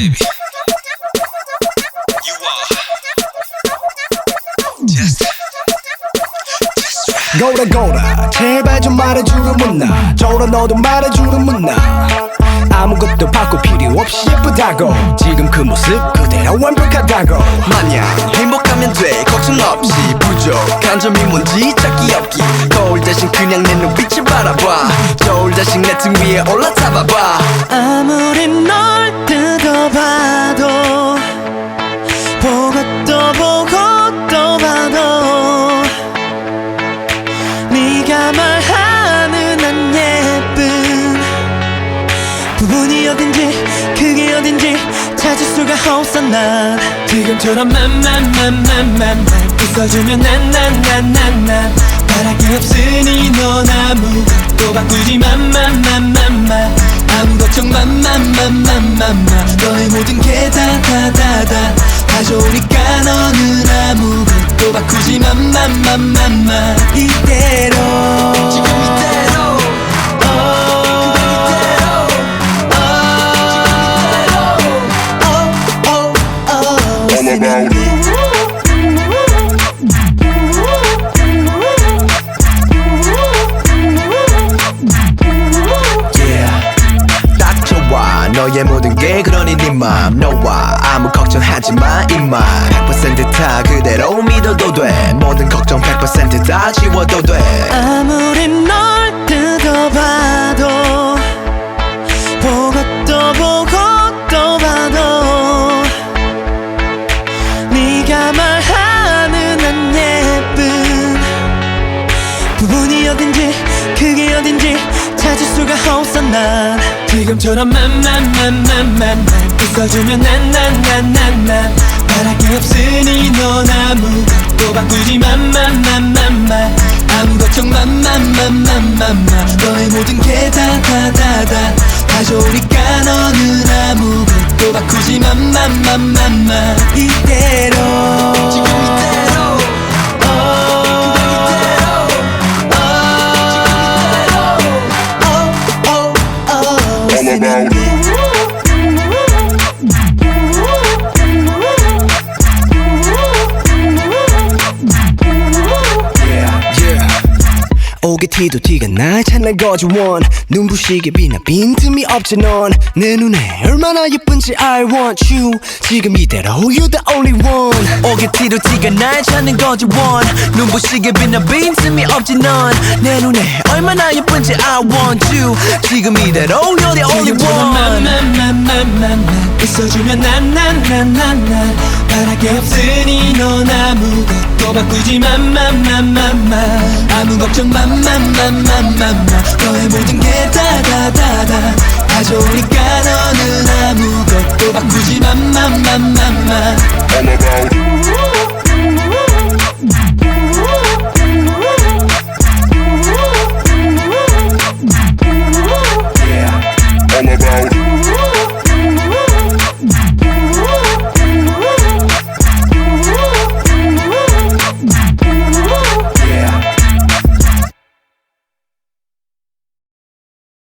baby. You are just, just right. 거울아 거울아 제발 좀 말해주려 못나. 저라 너도 말해주려 못나. 아무것도 바꿀 필요 없이 예쁘다고. 지금 그 모습 그대로 완벽하다고. 마냥 행복하면 돼. 걱정 없이 부족한 점이 뭔지 찾기 없기. 거울 대신 그냥 말하는 안 예쁜 부분이 어딘지 그게 어딘지 찾을 수가 없어 난 지금처럼 만만만만만만 웃어주면 난 난 난 난난. 바랄 게 없으니 넌 아무것도 바꾸지 만만만만만 아무 걱정 만만만만만만 너의 모든 게 다 다 다다. 다 좋으니까 너는 아무것도 바꾸지 만만만만만 이대로. 지금 이대로. 너의 모든 게 그러니 네맘. 너와 아무 걱정하지 마 이만 100%다 그 다 지워도 돼. 아무리 널 뜯어봐도 보고 또 보고 또 봐도 네가 말하는 안 예쁜 부분이 어딘지 그게 어딘지 찾을 수가 없어 난. 지금처럼 만만만만만만 웃어주면 난난난난난 없으니 넌 아무것도 바꾸지 만만만만만 아무 걱정 만만만만만만 너의 모든 게 다 다 다다 다 좋으니까 너는 아무것도 바꾸지 만만만만만 이대로 지금 이대로 어, All about it. 오게 티도 티가 나 찬날 거지 원. 눈부시게 빛나 빈틈이 없지 넌. 내 눈에 얼마나 예쁜지 I want you. 지금 이대로 You're the only one. 오게 티도 티가 날 찾는 거지 원. 눈부시게 빛나 빈틈이 없지 넌. 내 눈에 얼마나 예쁜지 I want you. 지금 이대로 You're the only one 만만만만만만 웃어주면 난 난 난 난난. 바랄 게 없으니 넌 아무것도 바꾸지 만만만만만 아무 걱정 만만만만만만 너의 모든 게 다다다다. 다 좋으니까 너는 아무것도 바꾸지 만만만만만